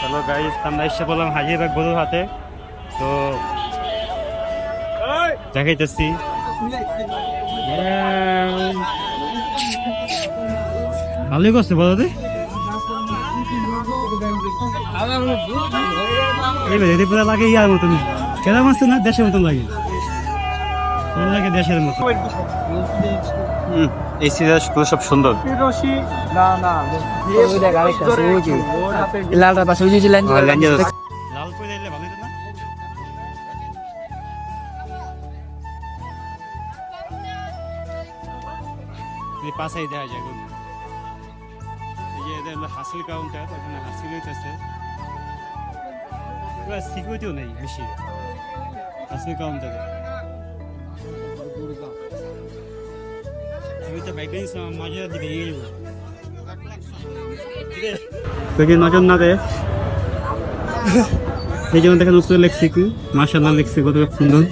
চলো গাইজ আমরা এসে বললাম হাজির হাজিরবাগ গরুর হাতে। তো দেখাইতেছি ভালোই করছে বলো এই বেদি পুরা লাগে ইয়ার মতন। কেরাম আছে না দেশের মতন লাগে। মনে লাগে দেশের সব সুন্দর। লালটা পাশে ওই যে লাল। করে দিলে ভালো না? এই পাশেই দেখা যায় এই যে হাসিল কাউন্টার ওখানে হাসিল হইতেছে। পুরো সিকিউরিটিও নেই বেশি। হাসিল কাউন্টারে দেখি নজর না দেয় এই জন্য দেখেন উপরে লেখছি কি মার্শাল্লাহ লেখছি কত সুন্দর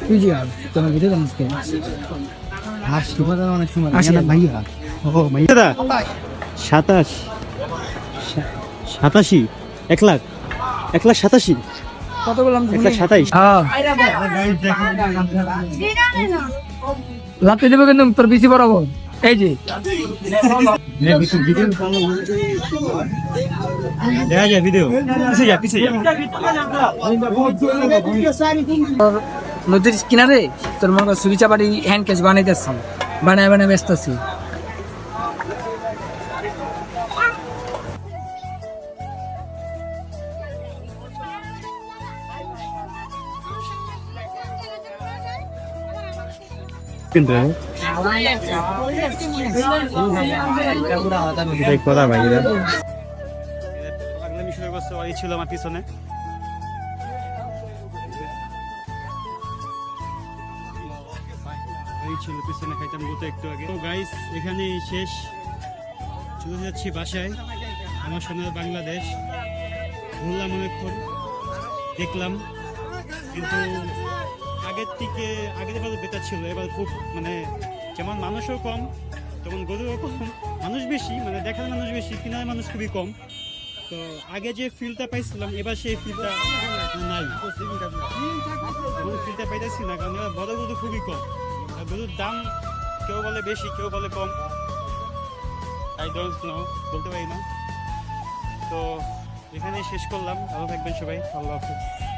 তুই যে তোমার ভিডিও জানিস কে ভাইয়া। দাদা। সাতাশ। সাতাশি? এক লাখ। এক লাখ সাতাশি? কত বললাম এক লাখ সাতাইশ। হ্যাঁ। লাতে দেবে কিন্তু তোর বেশি বরাবর এই যে। ভিডিও। পিছে যা পিছে যা। তোর নদীর কিনারে তোর মনে কর সুবিচা বাড়ি হ্যান্ড ক্যাশ বানাইতেছি বানায় বানায় ব্যস্ত আছি কিন্তু ভাই ছিল আমার পিছনে। ছিল পিছনে খাইতাম গত একটু আগে। তো গাইস এখানে শেষ। চলে যাচ্ছি বাসায়। আমার সোনার বাংলাদেশ। ঘুরলাম অনেকক্ষণ দেখলাম। কিন্তু আগের থেকে, আগের এবার বেতার ছিল। এবার খুব মানে যেমন মানুষও কম, তেমন গরুও কম। মানুষ বেশি মানে দেখার মানুষ বেশি, কিনার মানুষ খুবই কম। তো আগে যে ফিলটা পাইছিলাম, এবার সেই ফিলটা নাই। ফিলটা পাইতেছি না, কারণ এবার বড় গরু খুবই কম। গরুর দাম কেউ বলে বেশি, কেউ বলে কম। আই ডোন্ট নো বলতে পারি না। তো এখানেই শেষ করলাম। ভালো থাকবেন সবাই। আল্লাহ হাফিজ।